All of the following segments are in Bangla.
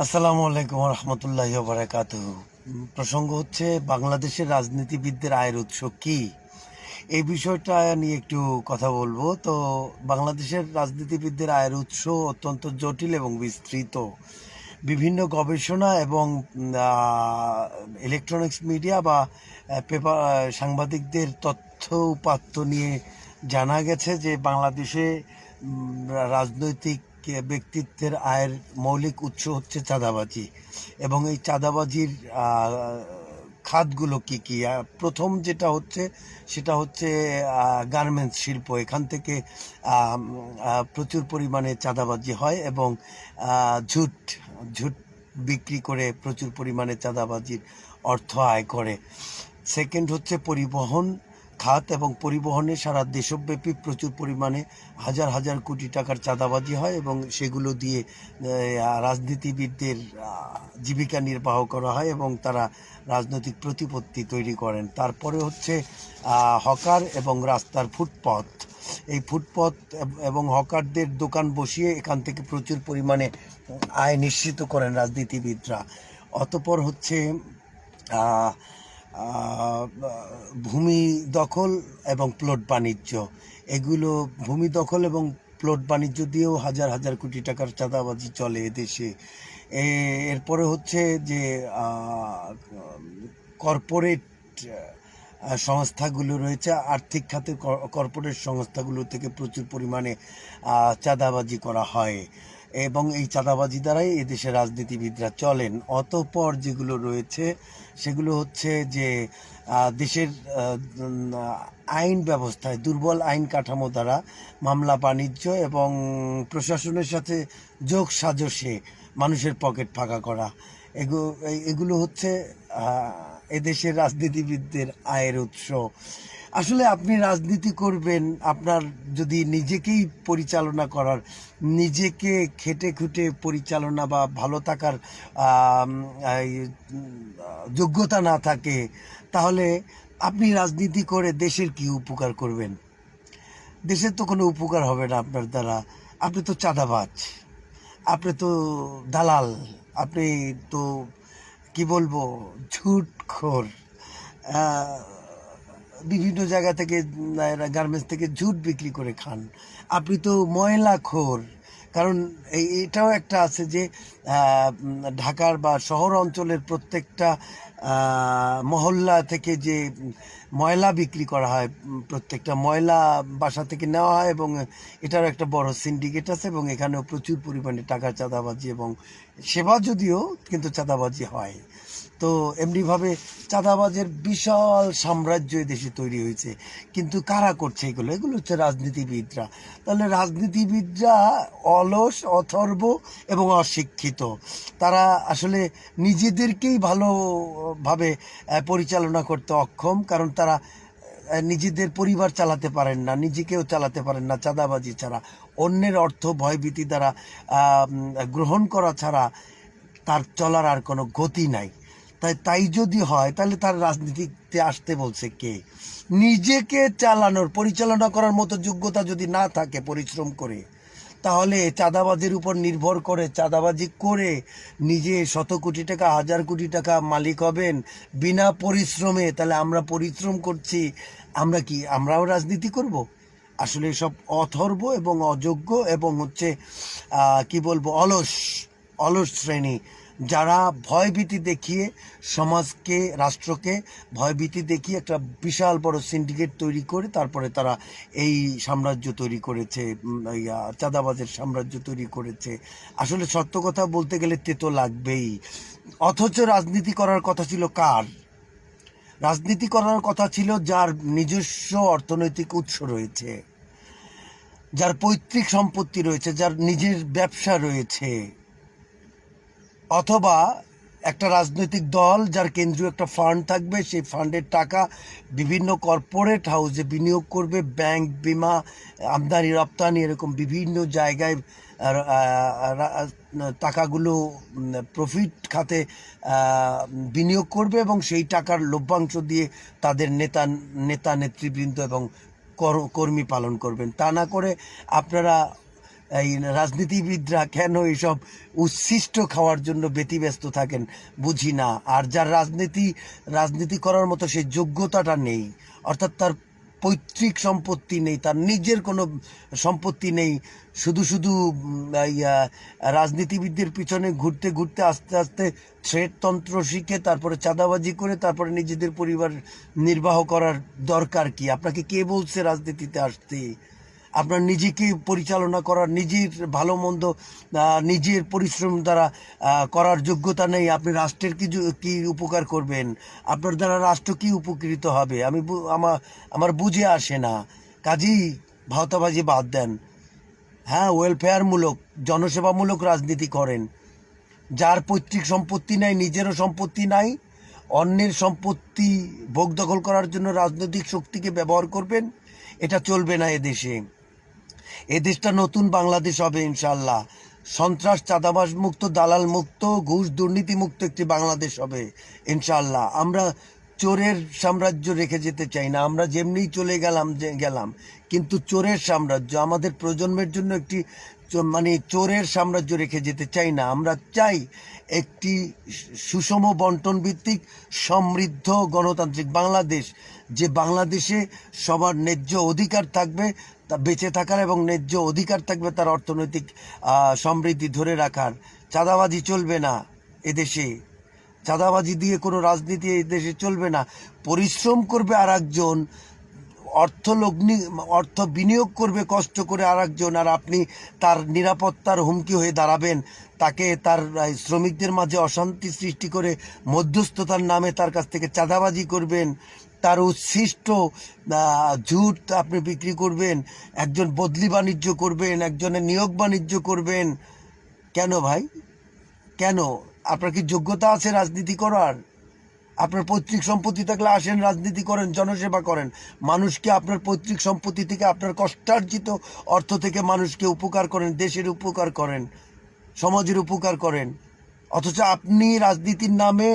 আসসালামু আলাইকুম রহমতুল্লাহ বারাকাত প্রসঙ্গ হচ্ছে, বাংলাদেশের রাজনীতিবিদদের আয়ের উৎস কি? এই বিষয়টা নিয়ে একটু কথা বলব। তো, বাংলাদেশের রাজনীতিবিদদের আয়ের উৎস অত্যন্ত জটিল এবং বিস্তৃত। বিভিন্ন গবেষণা এবং ইলেকট্রনিক্স মিডিয়া বা পেপার সাংবাদিকদের তথ্য উপাত্ত নিয়ে জানা গেছে যে, বাংলাদেশে রাজনৈতিক ব্যক্তিত্বের আয়ের মৌলিক উৎস হচ্ছে চাঁদাবাজি। এবং এই চাঁদাবাজির খাতগুলো কি কি? প্রথম যেটা হচ্ছে, সেটা হচ্ছে গার্মেন্টস শিল্প। এখান থেকে প্রচুর পরিমাণে চাঁদাবাজি হয় এবং ঝুট ঝুট বিক্রি করে প্রচুর পরিমাণে চাঁদাবাজির অর্থ আয় করে। সেকেন্ড হচ্ছে পরিবহন। খাত এবং পরিবহনে সারা দেশব্যাপী প্রচুর পরিমাণে হাজার হাজার কোটি টাকার চাঁদাবাজি হয় এবং সেগুলো দিয়ে রাজনীতিবিদদের জীবিকা নির্বাহ করা হয় এবং তারা রাজনৈতিক প্রতিপত্তি তৈরি করেন। তারপরে হচ্ছে হকার এবং রাস্তার ফুটপথ এই ফুটপথ এবং হকারদের দোকান বসিয়ে এখান থেকে প্রচুর পরিমাণে আয় নিশ্চিত করেন রাজনীতিবিদরা। অতপর হচ্ছে ভূমি দখল এবং প্লট বাণিজ্য। এগুলো ভূমি দখল এবং প্লট বাণিজ্য দিয়েও হাজার হাজার কোটি টাকার চাঁদাবাজি চলে এদেশে। এরপরে হচ্ছে যে কর্পোরেট সংস্থাগুলো রয়েছে। আর্থিক খাতের কর্পোরেট সংস্থাগুলো থেকে প্রচুর পরিমাণে চাঁদাবাজি করা হয়। এবং এই চাঁদাবাজি দ্বারাই এদেশের রাজনীতিবিদরা চলেন। অতঃপর যেগুলো রয়েছে, সেগুলো হচ্ছে যে দেশের আইন ব্যবস্থায়, দুর্বল আইন কাঠামো দ্বারা মামলা বাণিজ্য এবং প্রশাসনের সাথে যোগ সাজসে মানুষের পকেট ফাঁকা করা। এগুলো হচ্ছে এদেশের রাজনীতিবিদদের আয়ের উৎস। আসলে আপনি রাজনীতি করবেন, আপনার যদি নিজেকেই পরিচালনা করার, নিজেকে খেটে খুটে পরিচালনা বা ভালো থাকার যোগ্যতা না থাকে, তাহলে আপনি রাজনীতি করে দেশের কি উপকার করবেন? দেশের তো কোনো উপকার হবে না আপনার দ্বারা। আপনি তো চাঁদাবাজ, আপনি তো দালাল, আপনি তো কি বলব, ঝুটখোর। বিভিন্ন জায়গা থেকে গার্মেন্টস থেকে ঝুট বিক্রি করে খান। আপনি তো ময়লা খোর কারণ এই, এটাও একটা আছে যে ঢাকার বা শহর অঞ্চলের প্রত্যেকটা মহল্লা থেকে যে ময়লা বিক্রি করা হয় প্রত্যেকটা ময়লা বাসা থেকে নেওয়া হয় এবং এটার একটা বড় সিন্ডিকেট আছে এবং এখানেও প্রচুর পরিমাণে টাকা চাঁদাবাজি এবং সেবা যদিও কিন্তু চাঁদাবাজি হয়। তো এমনিভাবে চাঁদাবাজের বিশাল সাম্রাজ্য দেশে তৈরি হয়েছে। কিন্তু কারা করছে এগুলো? এগুলো হচ্ছে রাজনীতিবিদরা। তাহলে রাজনীতিবিদরা অলস, অথর্ব এবং অশিক্ষিত। তারা আসলে নিজেদেরকেই ভালোভাবে পরিচালনা করতে অক্ষম। কারণ তারা নিজেদের পরিবার চালাতে পারেন না, নিজেকেও চালাতে পারেন না চাঁদাবাজি ছাড়া। অন্যের অর্থ ভয়ভীতি দ্বারা গ্রহণ করা ছাড়া তার চলার আর কোনো গতি নাই। তাই তাই যদি হয়, তাহলে তার রাজনীতিতে আসতে বলছে কে? নিজেকে চালানোর, পরিচালনা করার মতো যোগ্যতা যদি না থাকে পরিশ্রম করে, তাহলে চাঁদাবাজির উপর নির্ভর করে, চাঁদাবাজি করে নিজে শত কোটি টাকা, হাজার কোটি টাকা মালিক হবেন বিনা পরিশ্রমে। তাহলে আমরা পরিশ্রম করছি, আমরা কি, আমরাও রাজনীতি করব? আসলে সব অথর্ব এবং অযোগ্য এবং হচ্ছে কি বলব, অলস অলস শ্রেণি। যারা ভয়ভীতি দেখিয়ে সমাজকে, রাষ্ট্রকে ভয়ভীতি দেখিয়ে একটা বিশাল বড় সিন্ডিকেট তৈরি করে তারপরে তারা এই সাম্রাজ্য তৈরি করেছে চাঁদাবাজের সাম্রাজ্য তৈরি করেছে। আসলে সত্য কথা বলতে গেলে তেতো লাগবেই। অথচ রাজনীতি করার কথা ছিল কার? রাজনীতি করার কথা ছিল যার নিজস্ব অর্থনৈতিক উৎস রয়েছে, যার পৈতৃক সম্পত্তি রয়েছে, যার নিজের ব্যবসা রয়েছে। অথবা একটা রাজনৈতিক দল যার কেন্দ্রীয় একটা ফান্ড থাকবে, সেই ফান্ডের টাকা বিভিন্ন কর্পোরেট হাউসে বিনিয়োগ করবে ব্যাংক বিমা, আমদানি, রপ্তানি এরকম বিভিন্ন জায়গায় টাকাগুলো প্রফিট খাতে বিনিয়োগ করবে এবং সেই টাকার লভ্যাংশ দিয়ে তাদের নেতা নেতা, নেতৃবৃন্দ এবং কর- কর্মী পালন করবেন। তা না করে আপনারা এই রাজনীতিবিদরা কেন এসব উচ্ছিষ্ট খাওয়ার জন্য ব্যতিব্যস্ত থাকেন বুঝি না। আর যার রাজনীতি রাজনীতি করার মতো সেই যোগ্যতাটা নেই, অর্থাৎ তার পৈতৃক সম্পত্তি নেই, তার নিজের কোনো সম্পত্তি নেই। শুধু শুধু রাজনীতিবিদদের পিছনে ঘুরতে ঘুরতে আস্তে আস্তে তন্ত্র শিখে, তারপরে চাঁদাবাজি করে, তারপরে নিজেদের পরিবার নির্বাহ করার দরকার কি? আপনাকে কে বলছে রাজনীতিতে আসতে? আপনার নিজেকে পরিচালনা করার, নিজের ভালো মন্দ নিজের পরিশ্রম দ্বারা করার যোগ্যতা নেই। আপনি রাষ্ট্রের কি কি উপকার করবেন? আপনার দ্বারা রাষ্ট্র কি উপকৃত হবে? আমি আমার আমার বুঝে আসে না। কাজেই ভাওতাবাজি বাদ দেন। হ্যাঁ ওয়েলফেয়ারমূলক জনসেবামূলক রাজনীতি করেন। যার পৈতৃক সম্পত্তি নাই, নিজেরও সম্পত্তি নাই, অন্যের সম্পত্তি ভোগ দখল করার জন্য রাজনৈতিক শক্তিকে ব্যবহার করবেন, এটা চলবে না এদেশে এ দেশটা নতুন বাংলাদেশ হবে ইনশাল্লাহ সন্ত্রাস চাঁদাবাস মুক্ত, দালাল মুক্ত, ঘুষ দুর্নীতি মুক্ত একটি বাংলাদেশ হবে ইনশাল্লাহ আমরা চোরের সাম্রাজ্য রেখে যেতে চাই না। আমরা যেমনি চলে গেলাম গেলাম, কিন্তু চোরের সাম্রাজ্য, আমাদের প্রজন্মের জন্য একটি মানে চোরের সাম্রাজ্য রেখে যেতে চাই না। আমরা চাই একটি সুষম বন্টন ভিত্তিক সমৃদ্ধ গণতান্ত্রিক বাংলাদেশ, যে বাংলাদেশে সবার ন্যায্য অধিকার থাকবে, তা বেঁচে থাকার এবং ন্যায্য অধিকার থাকবে তার অর্থনৈতিক সমৃদ্ধি ধরে রাখার। চাঁদাবাজি চলবে না এদেশে। চাঁদাবাজি দিয়ে কোনো রাজনীতি এই দেশে চলবে না। পরিশ্রম করবে আর একজন অর্থ লগ্নি, অর্থ বিনিয়োগ করবে কষ্ট করে আর একজন আর আপনি তার নিরাপত্তার হুমকি হয়ে দাঁড়াবেন। তাকে তার শ্রমিকদের মাঝে অশান্তি সৃষ্টি করে মধ্যস্থতার নামে তার কাছ থেকে চাঁদাবাজি করবেন। তার উচ্ছিষ্ট ঝুট আপনি বিক্রি করবেন। একজন বদলি বাণিজ্য করবেন, একজনের নিয়োগ বাণিজ্য করবেন। কেন ভাই? কেন? আপনার কি যোগ্যতা আছে রাজনীতি করার? আপনার পৈতৃক সম্পত্তি থাকলে আসেন, রাজনীতি করেন, জনসেবা করেন। মানুষকে আপনার পৈতৃক সম্পত্তি থেকে আপনার কষ্টার্জিত অর্থ থেকে মানুষকে উপকার করেন, দেশের উপকার করেন, সমাজের উপকার করেন? অথচ আপনি রাজনীতির নামে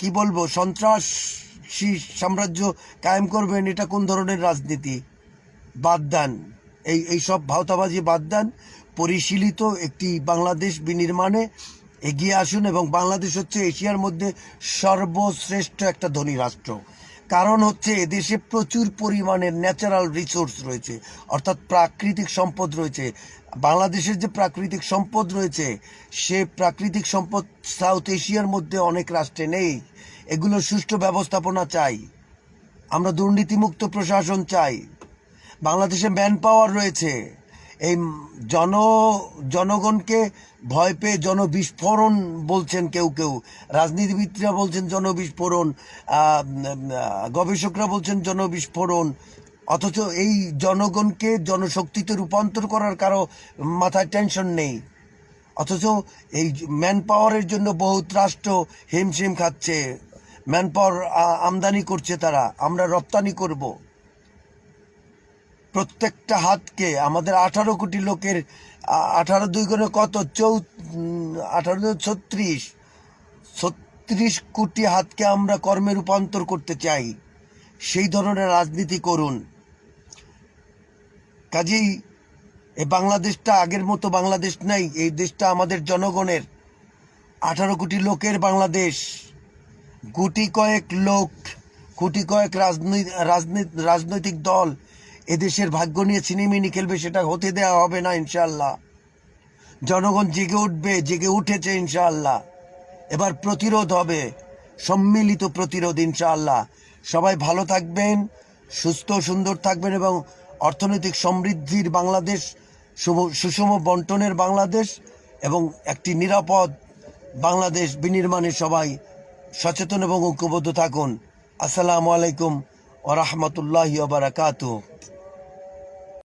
কি বলব, সন্ত্রাসী সাম্রাজ্য কায়েম করবেন, এটা কোন ধরনের রাজনীতি? বাদ দেন। এই এই সব ভাওতাবাজি বাদ দেন। পরিশীলিত একটি বাংলাদেশ বিনির্মাণে এগিয়ে আসুন এবং বাংলাদেশ হচ্ছে এশিয়ার মধ্যে সর্বশ্রেষ্ঠ একটা ধনী রাষ্ট্র। কারণ হচ্ছে এদেশে প্রচুর পরিমাণে ন্যাচারাল রিসোর্স রয়েছে, অর্থাৎ প্রাকৃতিক সম্পদ রয়েছে। বাংলাদেশের যে প্রাকৃতিক সম্পদ রয়েছে, সে প্রাকৃতিক সম্পদ সাউথ এশিয়ার মধ্যে অনেক রাষ্ট্রে নেই। এগুলো সুষ্ঠু ব্যবস্থাপনা চাই। আমরা দুর্নীতিমুক্ত প্রশাসন চাই। বাংলাদেশে ম্যান পাওয়ার রয়েছে। এই জন, জনগণকে ভয় পেয়ে জনবিস্ফোরণ বলছেন কেউ কেউ। রাজনীতিবিদরা বলছেন জনবিস্ফোরণ গবেষকরা বলছেন জনবিস্ফোরণ। অথচ এই জনগণকে জনশক্তিতে রূপান্তর করার কারও মাথায় টেনশন নেই। অথচ এই ম্যান পাওয়ারের জন্য বহুত রাষ্ট্র হিমশিম খাচ্ছে। ম্যান পাওয়ার আমদানি করছে তারা। আমরা রপ্তানি করব। প্রত্যেকটা হাতকে, আমাদের আঠারো কোটি লোকের আঠারো দুই গুণে কত? চৌ আঠারো ছত্রিশ। ছত্রিশ কোটি হাতকে আমরা কর্মে রূপান্তর করতে চাই। সেই ধরনের রাজনীতি করুন। কাজেই এ বাংলাদেশটা আগের মতো বাংলাদেশ নাই, এই দেশটা আমাদের জনগণের। আঠারো কোটি লোকের বাংলাদেশ। গুটি কয়েক লোক, গুটি কয়েক রাজনৈতিক রাজনৈতিক দল এদেশের ভাগ্য নিয়ে ছিনিমিনি খেলবে সেটা হতে দেওয়া হবে না ইনশাল্লাহ জনগণ জেগে উঠবে, জেগে উঠেছে, ইনশাআল্লাহ। এবার প্রতিরোধ হবে, সম্মিলিত প্রতিরোধ, ইনশাআল্লাহ। সবাই ভালো থাকবেন, সুস্থ, সুন্দর থাকবেন এবং অর্থনৈতিক সমৃদ্ধির বাংলাদেশ সুষম বন্টনের বাংলাদেশ এবং একটি নিরাপদ বাংলাদেশ বিনির্মাণে সবাই সচেতন এবং ঐক্যবদ্ধ থাকুন। আসসালামু আলাইকুম ও রহমতুল্লাহ বারাকাতুহ।